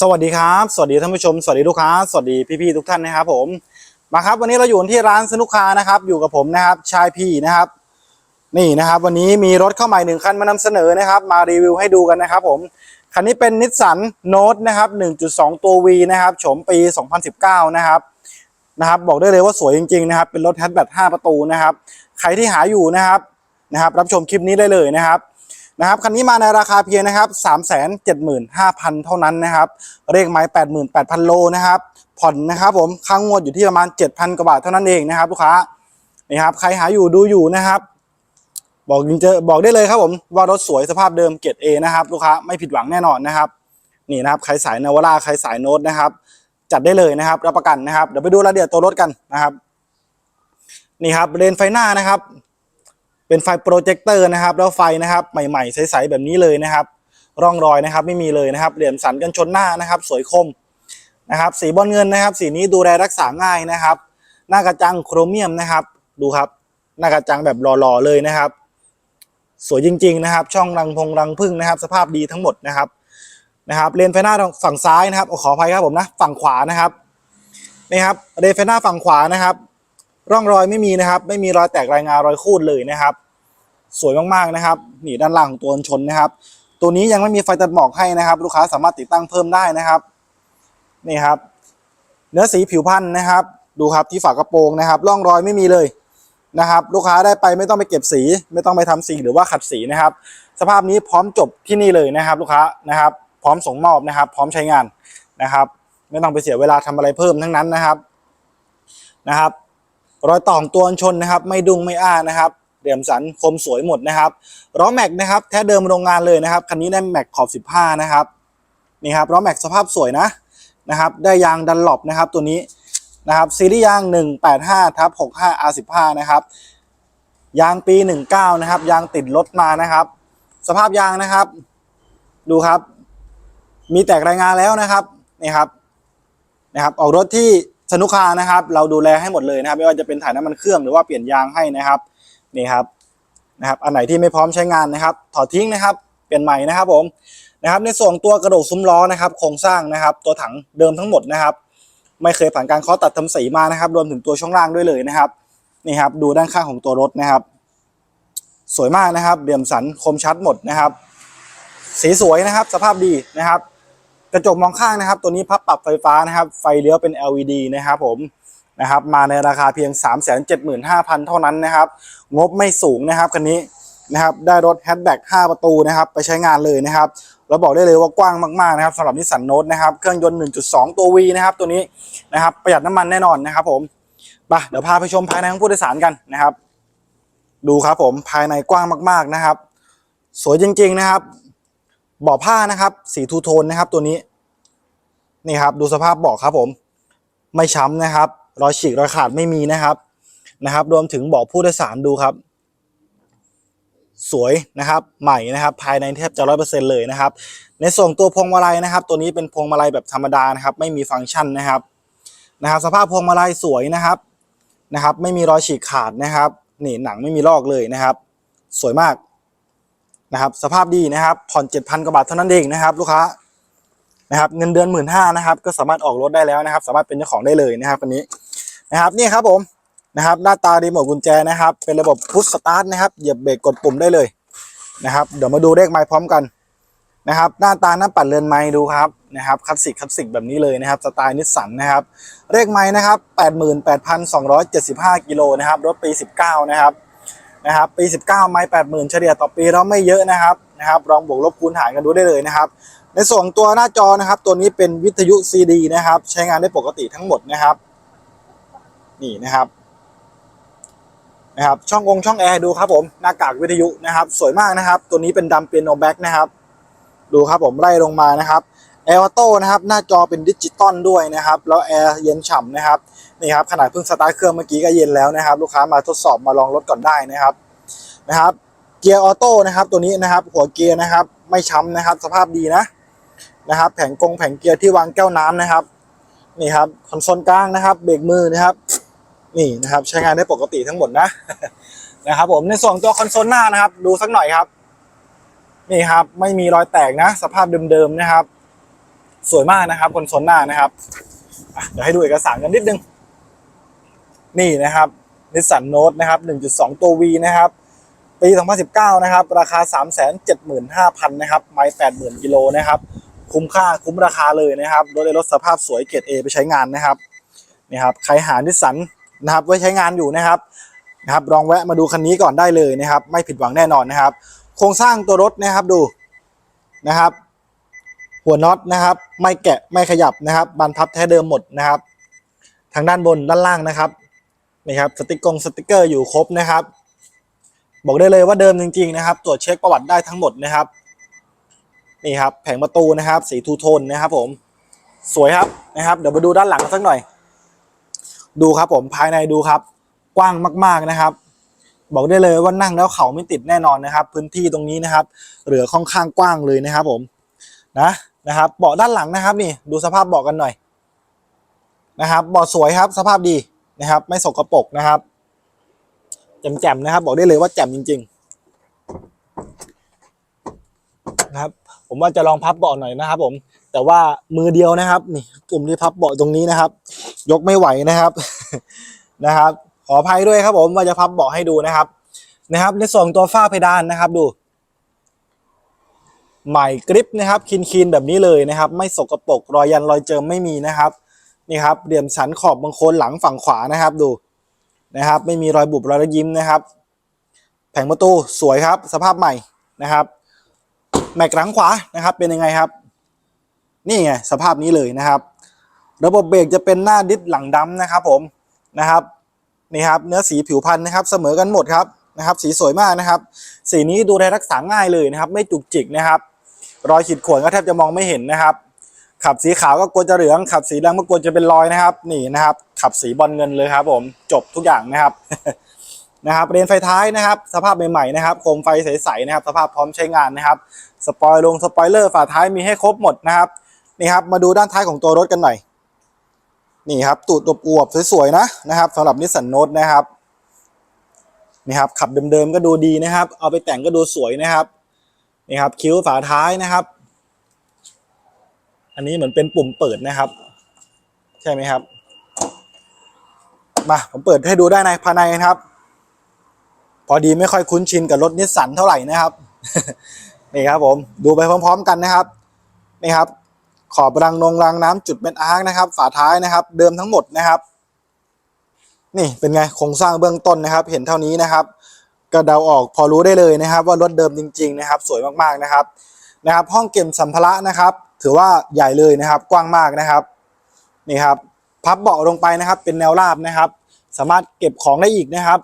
สวัสดีครับ สวัสดีท่านผู้ชม สวัสดีลูกค้า สวัสดีพี่ๆทุกท่านนะครับผม มาครับวันนี้เราอยู่ที่ร้านสนุกค้านะครับ อยู่กับผมนะครับ ชายพี่นะครับ นี่นะครับ วันนี้มีรถเข้าใหม่หนึ่งคันมานำเสนอนะครับ มารีวิวให้ดูกันนะครับผม คันนี้เป็นนิสสันโน e นะครับ 1.2 ตัว V นะครับโฉมปี 2019 นะครับ นะครับ บอกได้เลยว่าสวยจริงๆนะครับ เป็นรถแฮชแบ็ก5ประตูนะครับ ใครที่หาอยู่นะครับ นะครับ รับชมคลิปนี้ได้เลยนะครับ นะครับคันนี้มาในราคาเพียงนะครับ 375,000 เท่านั้นนะครับเลขไม้88,000 โลนะครับผ่อนนะครับผมค้างงวดอยู่ที่ประมาณ 7,000 กว่าบาทเท่านั้นเองนะครับลูกค้านี่ครับใครหาอยู่ดูอยู่นะครับ บอกจริงเจอบอกได้เลยครับผมว่ารถสวยสภาพเดิมเกรด A นะครับลูกค้าไม่ผิดหวังแน่นอนนะครับนี่นะครับใครสายนาวาร่าใครสายโน้ตนะครับ จัดได้เลยนะครับรับประกันนะครับเดี๋ยวไปดูรายละเอียดตัวรถกันนะครับ นี่ครับเลนไฟหน้านะครับ เป็นไฟโปรเจคเตอร์นะครับ แล้วไฟนะครับใหม่ๆ ใสๆแบบนี้เลยนะครับ ร่องรอยนะครับไม่มีเลยนะครับเหลี่ยมสันกันชนหน้านะครับ สวยคมนะครับ สีบอลเงินนะครับ สีนี้ดูแลรักษาง่ายนะครับ หน้ากระจังโครเมียมนะครับ ดูครับ หน้ากระจังแบบหล่อๆเลยนะครับ สวยจริง ๆ นะครับ ช่องรังพงรังพึ่งนะครับ สภาพดีทั้งหมดนะครับนะครับเลนไฟหน้าฝั่งซ้ายนะครับขออภัยครับผมนะฝั่งขวานะครับนี่ครับเลนไฟหน้าฝั่งขวานะครับ ร่องรอยไม่มีนะครับ ไม่มีรอยแตกรายงานรอยคูดเลยนะครับ สวยมากๆนะครับนี่ด้านล่างของตัวชนนะครับ ตัวนี้ยังไม่มีไฟตัดหมอกให้นะครับ ลูกค้าสามารถติดตั้งเพิ่มได้นะครับนี่ครับ เนื้อสีผิวพันธุ์นะครับ ดูครับที่ฝากระโปรงนะครับ ร่องรอยไม่มีเลยนะครับ ลูกค้าได้ไปไม่ต้องไปเก็บสี ไม่ต้องไปทำสีหรือว่าขัดสีนะครับ สภาพนี้พร้อมจบที่นี่เลยนะครับ ลูกค้านะครับ พร้อมส่งมอบนะครับ พร้อมใช้งานนะครับ ไม่ต้องไปเสียเวลาทำอะไรเพิ่มทั้งนั้นนะครับนะครับ รอยต่อของตัวชนนะครับ ไม่ดุงไม่อ้านะครับ เหลี่ยมสันคมสวยหมดนะครับล้อแม็กนะครับแท้เดิมโรงงานเลยนะครับคันนี้ได้แม็กขอบ 15 นะครับนี่ครับล้อแม็กสภาพสวยนะนะครับ ได้ยางดันหลบนะครับตัวนี้นะครับซีรีส์ยาง 185ทับ65 R15 นะครับยางปี 19 นะครับ ยางติดรถมานะครับ สภาพยางนะครับ ดูครับ มีแตกรายงานแล้วนะครับนี่ครับนะครับออกรถที่สนุกคานะครับ เราดูแลให้หมดเลยนะครับ ไม่ว่าจะเป็นถ่ายน้ำมันเครื่องหรือว่าเปลี่ยนยางให้นะครับ นี่ครับนะครับ อันไหนที่ไม่พร้อมใช้งานนะครับ ถอดทิ้งนะครับ เปลี่ยนใหม่นะครับผมนะครับ ในส่วนตัวกระโดดซุ้มล้อนะครับ โครงสร้างนะครับ ตัวถังเดิมทั้งหมดนะครับ ไม่เคยผ่านการเคาะตัดทำสีมานะครับ รวมถึงตัวช่วงล่างด้วยเลยนะครับ นี่ครับ ดูด้านข้างของตัวรถนะครับ สวยมากนะครับเหลี่ยมสันคมชัดหมดนะครับ สีสวยนะครับ สภาพดีนะครับ กระจกมองข้างนะครับ ตัวนี้พับปรับไฟฟ้านะครับ ไฟเลี้ยวเป็น LED นะครับผม นะครับมาในราคาเพียง 375,000 เท่านั้นนะครับ งบไม่สูงนะครับคันนี้นะครับได้รถแฮชแบ็ก5ประตูนะครับไปใช้งานเลยนะครับเราบอกได้เลยว่ากว้างมากๆนะครับสำหรับนิสสันโน e นะครับเครื่องยนต์ 1.2 ตัว V นะครับตัวนี้นะครับประหยัดน้ำมันแน่นอนนะครับผมไปเดี๋ยวพาไปชมภายในของผู้โดยสารกันนะครับ ดูครับผมภายในกว้างมากๆนะครับ สวยจริงๆนะครับเบาะผ้านะครับสีทูโทนนะครับตัวนี้นี่ครับดูสภาพเบาะครับผม ไม่ช้ำนะครับ รอยฉีกรอยขาดไม่มีนะครับนะครับ รวมถึงบาะผู้โดยสารดูครับ สวยนะครับใหม่นะครับ ภายในแทบจะร้อยเปอร์เซ็นเลยนะครับ ในส่วนตัวพวงมาลัยนะครับ ตัวนี้เป็นพวงมาลัยแบบธรรมดานะครับ ไม่มีฟังก์ชันนะครับนะครับ สภาพพวงมาลัยสวยนะครับนะครับ ไม่มีรอยฉีกขาดนะครับนี่หนังไม่มีลอกเลยนะครับ สวยมากนะครับ สภาพดีนะครับ ผ่อน7,000กว่าบาทเท่านั้นเองนะครับ ลูกค้านะครับเงินเดือนหมื่นห้านะครับ ก็สามารถออกรถได้แล้วนะครับ สามารถเป็นเจ้าของได้เลยนะครับคันนี้ นะครับนี่ครับผมนะครับ หน้าตารีโมทกุญแจนะครับ เป็นระบบพุชสตาร์ทนะครับเหยียบเบรกกดปุ่มได้เลยนะครับ เดี๋ยวมาดูเลขไม้พร้อมกันนะครับ หน้าตาหน้าปัดเรือนไม้ดูครับนะครับคลาสสิกคลาสสิกแบบนี้เลยนะครับสไตล์นิสสันนะครับเลขไม้นะครับ 88,275 กิโลนะครับรถปี 19 นะครับนะครับปี 19 ไม้ 80,000 เฉลี่ยต่อปีเราไม่เยอะนะครับนะครับลองบวกลบคูณหารกันดูได้เลยนะครับ ในส่วนตัวหน้าจอนะครับ ตัวนี้เป็นวิทยุ CD นะครับ ใช้งานได้ปกติทั้งหมดนะครับ นี่นะครับนะครับ ช่ององช่องแอร์ดูครับผมหน้ากากวิทยุนะครับ สวยมากนะครับ ตัวนี้เป็นดำเปียโนแบ็กนะครับ ดูครับผมไล่ลงมานะครับแอร์ออโต้นะครับ หน้าจอเป็นดิจิตอลด้วยนะครับ แล้วแอร์เย็นฉ่ำนะครับนี่ครับขนาดเพิ่งสตาร์ทเครื่องเมื่อกี้ก็เย็นแล้วนะครับ ลูกค้ามาทดสอบมาลองรถก่อนได้นะครับนะครับเกียร์ออโต้นะครับตัวนี้นะครับ หัวเกียร์นะครับ ไม่ช้ำนะครับ สภาพดีนะนะครับ แผงกงแผงเกียร์ที่วางแก้วน้ำนะครับ นี่ครับคอนโซลกลางนะครับ เบรกมือนะครับ นี่นะครับใช้งานได้ปกติทั้งหมดนะนะครับ ผมในส่วนตัวคอนโซลหน้านะครับ ดูสักหน่อยครับ นี่ครับไม่มีรอยแตกนะ สภาพเดิมๆนะครับ สวยมากนะครับคอนโซนหน้านะครับเดี๋ยวให้ดูเอกสารกันนิดนึง นี่นะครับนิสสันโนตนะครับ 1.2 ตัว V นะครับ ปี 2019 นะครับ ราคา 375,000 นะครับไม้80,000กิโลนะครับ คุ้มค่าคุ้มราคาเลยนะครับรถในรถสภาพสวยเกรด A ไปใช้งานนะครับนี่ครับ ใครหานิสสัน นะครับไว้ใช้งานอยู่นะครับนะครับลองแวะมาดูคันนี้ก่อนได้เลยนะครับ ไม่ผิดหวังแน่นอนนะครับ โครงสร้างตัวรถนะครับดูนะครับ หัวน็อตนะครับ ไม่แกะไม่ขยับนะครับบานพับแท้เดิมหมดนะครับ ทางด้านบนด้านล่างนะครับนี่ครับสติกกงสติกเกอร์อยู่ครบนะครับ บอกได้เลยว่าเดิมจริงๆนะครับ ตรวจเช็คประวัติได้ทั้งหมดนะครับนี่ครับแผงประตูนะครับ สีทูโทนนะครับ ผมสวยครับนะครับ เดี๋ยวมาดูด้านหลังสักหน่อย ดูครับผมภายในดูครับ กว้างมากๆนะครับ บอกได้เลยว่านั่งแล้วเขาไม่ติดแน่นอนนะครับ พื้นที่ตรงนี้นะครับ เหลือค่อนข้างกว้างเลยนะครับ ผมนะนะครับเบาะด้านหลังนะครับ นี่ดูสภาพเบาะกันหน่อยนะครับเบาะสวยครับ สภาพดีนะครับ ไม่สกปรกนะครับแจ่มๆนะครับ บอกได้เลยว่าแจ่มจริง ๆ นะครับ ผมว่าจะลองพับเบาะหน่อยนะครับ ผม แต่ว่ามือเดียวนะครับ นี่กลุ่มที่พับเบาะตรงนี้นะครับ ยกไม่ไหวนะครับนะครับ ขออภัยด้วยครับผมว่าจะพับเบาะให้ดูนะครับ นะครับ ในส่วนตัวฝ้าเพดานนะครับดู ใหม่กริปนะครับคินคินๆแบบนี้เลยนะครับ ไม่สกปรกรอยยันรอยเจิมไม่มีนะครับนี่ครับเหลี่ยมสันขอบบางโคนหลังฝั่งขวานะครับดูนะครับ ไม่มีรอยบุบรอยยิ้มนะครับ แผงประตูสวยครับ สภาพใหม่นะครับแม็กหลังขวานะครับ เป็นยังไงครับ นี่ไงสภาพนี้เลยนะครับ ระบบเบรกจะเป็นหน้าดิสหลังดำนะครับผมนะครับนี่ครับเนื้อสีผิวพันธุ์นะครับเสมอกันหมดครับนะครับ สีสวยมากนะครับ สีนี้ดูแลรักษาง่ายเลยนะครับ ไม่จุกจิกนะครับ รอยขีดข่วนก็แทบจะมองไม่เห็นนะครับ ขับสีขาวก็กลัวจะเหลือง ขับสีแดำก็กลัวจะเป็นรอยนะครับ นี่นะครับ ขับสีบอลเงินเลยครับ ผมจบทุกอย่างนะครับนะครับเรนไฟท้ายนะครับ สภาพใหม่ๆนะครับโคมไฟใสๆนะครับ สภาพพร้อมใช้งานนะครับ สปอยลงสปอยเลอร์ฝาท้ายมีให้ครบหมดนะครับ นี่ครับมาดูด้านท้ายของตัวรถกันหน่อย นี่ครับตูดอวบๆสวยๆนะนะครับสำหรับนิสสันโนตนะครับนี่ครับขับเดิมๆก็ดูดีนะครับ เอาไปแต่งก็ดูสวยนะครับนี่ครับคิ้วฝาท้ายนะครับ อันนี้เหมือนเป็นปุ่มเปิดนะครับ ใช่ไหมครับ มาผมเปิดให้ดูได้ในภายในนะครับ พอดีไม่ค่อยคุ้นชินกับรถนิสสันเท่าไหร่นะครับนี่ครับผมดูไปพร้อม ๆ กันนะครับนี่ครับ ขอบรังนงรังน้ำจุดเป็นอาร์คนะครับ ฝาท้ายนะครับ เดิมทั้งหมดนะครับ นี่เป็นไงโครงสร้างเบื้องต้นนะครับ เห็นเท่านี้นะครับก็เดาออกพอรู้ได้เลยนะครับ ว่ารถเดิมจริง ๆ นะครับ สวยมากๆนะครับนะครับ ห้องเก็บสัมภาระนะครับ ถือว่าใหญ่เลยนะครับ กว้างมากนะครับนี่ครับ พับเบาะลงไปนะครับ เป็นแนวราบนะครับ สามารถเก็บของได้อีกนะครับ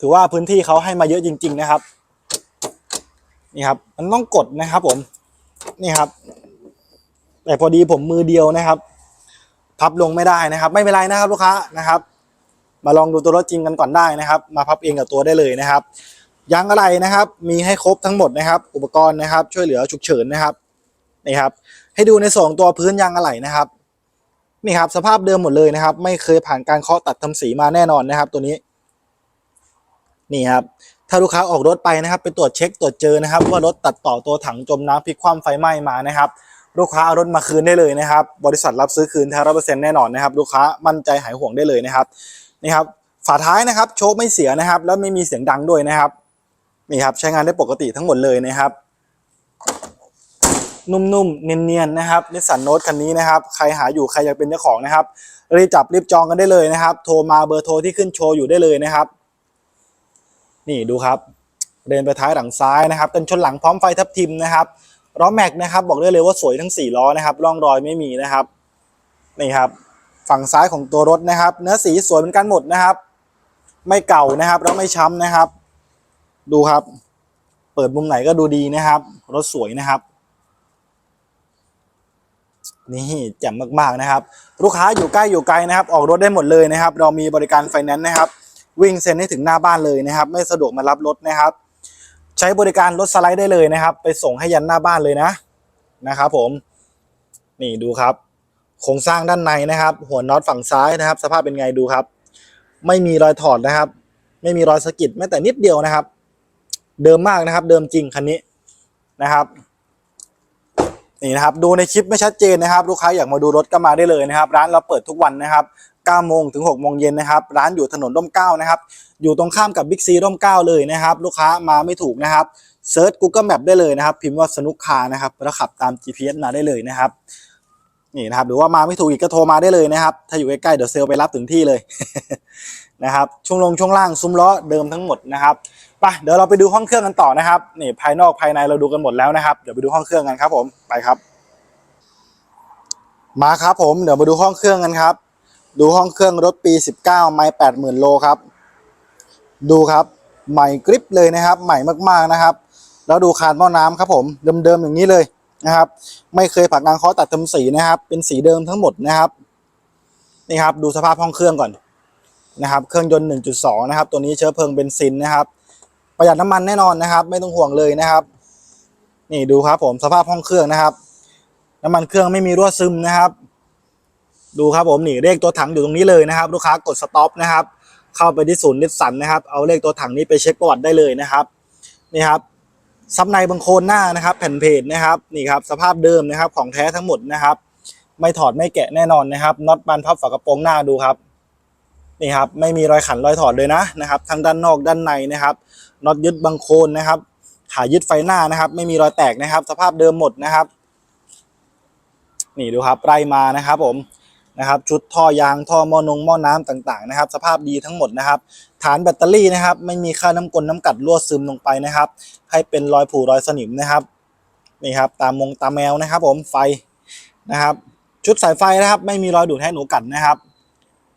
ถือว่าพื้นที่เขาให้มาเยอะจริง ๆ นะครับนี่ครับ มันต้องกดนะครับผม นี่ครับ แต่พอดีผมมือเดียวนะครับ พับลงไม่ได้นะครับ ไม่เป็นไรนะครับลูกค้านะครับ มาลองดูตัวรถจริงกันก่อนได้นะครับ มาพับเองกับตัวได้เลยนะครับยางอะไรนะครับ มีให้ครบทั้งหมดนะครับ อุปกรณ์นะครับ ช่วยเหลือฉุกเฉินนะครับนี่ครับ ให้ดูในส่วนของตัวพื้นยางอะไหล่นะครับนี่ครับ สภาพเดิมหมดเลยนะครับ ไม่เคยผ่านการเคาะตัดทำสีมาแน่นอนนะครับ ตัวนี้ นี่ครับ ถ้าลูกค้าออกรถไปนะครับ ไปตรวจเช็คตรวจเจอนะครับ ว่ารถตัดต่อตัวถังจมน้ำพลิกคว่ำไฟไหม้มานะครับ ลูกค้าเอารถมาคืนได้เลยนะครับ บริษัทรับซื้อคืนแท้ร้อยเปอร์เซ็นต์แน่นอนนะครับ ลูกค้ามั่นใจหายห่วงได้เลยนะครับนี่ครับฝาท้ายนะครับ โชคไม่เสียนะครับ แล้วไม่มีเสียงดังด้วยนะครับนี่ครับใช้งานได้ปกติทั้งหมดเลยนะครับ นุ่มๆเนียนๆนะครับนิสสันโนตคันนี้นะครับ ใครหาอยู่ใครอยากเป็นเจ้าของนะครับรีบจับรีบจองกันได้เลยนะครับ โทรมาเบอร์โทรที่ขึ้นโชว์อยู่ได้เลยนะครับ นี่ดูครับเดินไปท้ายหลังซ้ายนะครับกันชนหลังพร้อมไฟทับทิมนะครับ ล้อแม็กนะครับบอกได้เลยว่าสวยทั้ง4ล้อนะครับร่องรอยไม่มีนะครับนี่ครับ ฝั่งซ้ายของตัวรถนะครับ เนื้อสีสวยเหมือนกันหมดนะครับ ไม่เก่านะครับแล้วไม่ช้ำนะครับ ดูครับ เปิดมุมไหนก็ดูดีนะครับ รถสวยนะครับนี่แจ่มมากๆนะครับ ลูกค้าอยู่ใกล้อยู่ไกลนะครับ ออกรถได้หมดเลยนะครับ เรามีบริการไฟแนนซ์นะครับ วิ่งเซ็นให้ถึงหน้าบ้านเลยนะครับ ไม่สะดวกมารับรถนะครับ ใช้บริการรถสไลด์ได้เลยนะครับ ไปส่งให้ยันหน้าบ้านเลยนะนะครับผมนี่ดูครับโครงสร้างด้านในนะครับ หัวน็อตฝั่งซ้ายนะครับ สภาพเป็นไงดูครับ ไม่มีรอยถอดนะครับ ไม่มีรอยสะกิดแม้แต่นิดเดียวนะครับ เดิมมากนะครับ เดิมจริงคันนี้นะครับนี่นะครับดูในคลิปไม่ชัดเจนนะครับ ลูกค้าอยากมาดูรถก็มาได้เลยนะครับ ร้านเราเปิดทุกวันนะครับ 9โมงถึง6โมงเย็นนะครับ ร้านอยู่ถนนร่มเก้านะครับ อยู่ตรงข้ามกับบิ๊กซีร่มเก้าเลยนะครับ ลูกค้ามาไม่ถูกนะครับเซิร์ช Google Map ได้เลยนะครับ พิมพ์ว่าสนุกคานะครับแล้วขับตาม GPS มาได้เลยนะครับนี่นะครับหรือว่ามาไม่ถูกอีกก็โทรมาได้เลยนะครับ ถ้าอยู่ใกล้ๆเดี๋ยวเซลล์ไปรับถึงที่เลยนะครับช่วงลงช่วงล่างซุ้มล้อเดิมทั้งหมดนะครับไปเดี๋ยวเราไปดูห้องเครื่องกันต่อนะครับนี่ภายนอกภายในเราดูกันหมดแล้วนะครับเดี๋ยวไปดูห้องเครื่องกันครับผมไปครับ มาครับผมเดี๋ยวมาดูห้องเครื่องกันครับ ดูห้องเครื่องรถปี 19 ไม่80,000 โลครับ ดูครับใหม่กริปเลยนะครับ ใหม่มากๆนะครับ แล้วดูคานหม้อน้ำครับผมเดิมๆอย่างนี้เลยนะครับ ไม่เคยผ่านการเคาะตัดทำสีนะครับ เป็นสีเดิมทั้งหมดนะครับนี่ครับดูสภาพห้องเครื่องก่อนนะครับ เครื่องยนต์ 1.2 นะครับ ตัวนี้เชื้อเพลิงเบนซินนะครับ ประหยัดน้ำมันแน่นอนนะครับ ไม่ต้องห่วงเลยนะครับ นี่ดูครับผมสภาพห้องเครื่องนะครับ น้ำมันเครื่องไม่มีรั่วซึมนะครับ ดูครับผมนี่เลขตัวถังอยู่ตรงนี้เลยนะครับ ลูกค้ากดสต็อปนะครับเข้าไปที่ศูนย์นิสสันนะครับ เอาเลขตัวถังนี้ไปเช็คประวัติได้เลยนะครับนี่ครับซับในบังโคลนหน้านะครับ แผ่นเพจนะครับนี่ครับสภาพเดิมนะครับของแท้ทั้งหมดนะครับ ไม่ถอดไม่แกะแน่นอนนะครับน็อตบานพับฝากระโปรงหน้าดูครับนี่ครับไม่มีรอยขันรอยถอดเลยนะนะครับทั้งด้านนอกด้านในนะครับน็อตยึดบังโคลนนะครับขายึดไฟหน้านะครับ ไม่มีรอยแตกนะครับ สภาพเดิมหมดนะครับ นี่ดูครับไล่มานะครับผม นะครับชุดท่อยางท่อหม้อนงหม้อน้ำต่างๆนะครับ สภาพดีทั้งหมดนะครับ ฐานแบตเตอรี่นะครับ ไม่มีค่าน้ำกลน้ำกัดรั่วซึมลงไปนะครับ ให้เป็นรอยผุรอยสนิมนะครับนี่ครับตามมงตามแมวนะครับ ผมไฟนะครับ ชุดสายไฟนะครับ ไม่มีรอยดูดให้หนูกัดนะครับ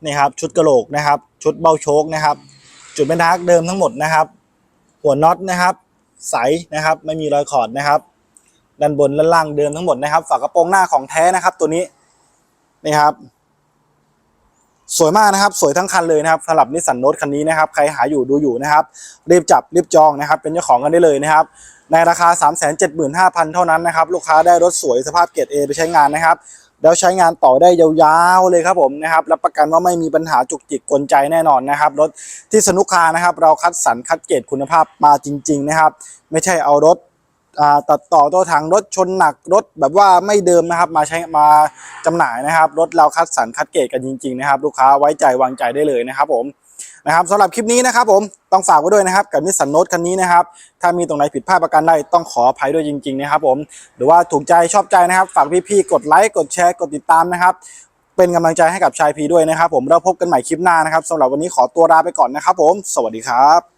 นี่ครับ ชุดกระโหลกนะครับ ชุดเบ้าโชคนะครับ จุดเป็นทักเดิมทั้งหมดนะครับ หัวน็อตนะครับ ใสนะครับ ไม่มีรอยขอดนะครับ ด้านบนและล่างเดิมทั้งหมดนะครับ ฝากระโปรงหน้าของแท้นะครับ ตัวนี้ นี่ครับ สวยมากนะครับ สวยทั้งคันเลยนะครับสำหรับนิสสันโนตคันนี้นะครับ ใครหาอยู่ดูอยู่นะครับ รีบจับรีบจองนะครับ เป็นเจ้าของกันได้เลยนะครับในราคา 375,000 เท่านั้นนะครับ ลูกค้าได้รถสวยสภาพเกรด A ไปใช้งานนะครับแล้วใช้งานต่อได้ยาวๆเลยครับผมนะครับรับประกันว่าไม่มีปัญหาจุกจิกกลใจแน่นอนนะครับ รถที่สนุกคานะครับ เราคัดสรรคัดเกรดคุณภาพมาจริง ๆ นะครับ ไม่ใช่เอารถ ตัดต่อตัวถังรถชนหนักรถแบบว่าไม่เดิมนะครับ มาใช้มาจำหน่ายนะครับ รถเราคัดสรรคัดเกรดกันจริงๆนะครับ ลูกค้าไว้ใจวางใจได้เลยนะครับผมนะครับสำหรับคลิปนี้นะครับผมต้องฝากไว้ด้วยนะครับกับนิสสันโนตคันนี้นะครับ ถ้ามีตรงไหนผิดพลาดประการใดต้องขออภัยด้วยจริง ๆ นะครับผมหรือว่าถูกใจชอบใจนะครับ ฝากพี่ๆกดไลค์กดแชร์กดติดตามนะครับ เป็นกำลังใจให้กับชายพีด้วยนะครับ ผมเราพบกันใหม่คลิปหน้านะครับสำหรับวันนี้ขอตัวลาไปก่อนนะครับ ผม สวัสดีครับ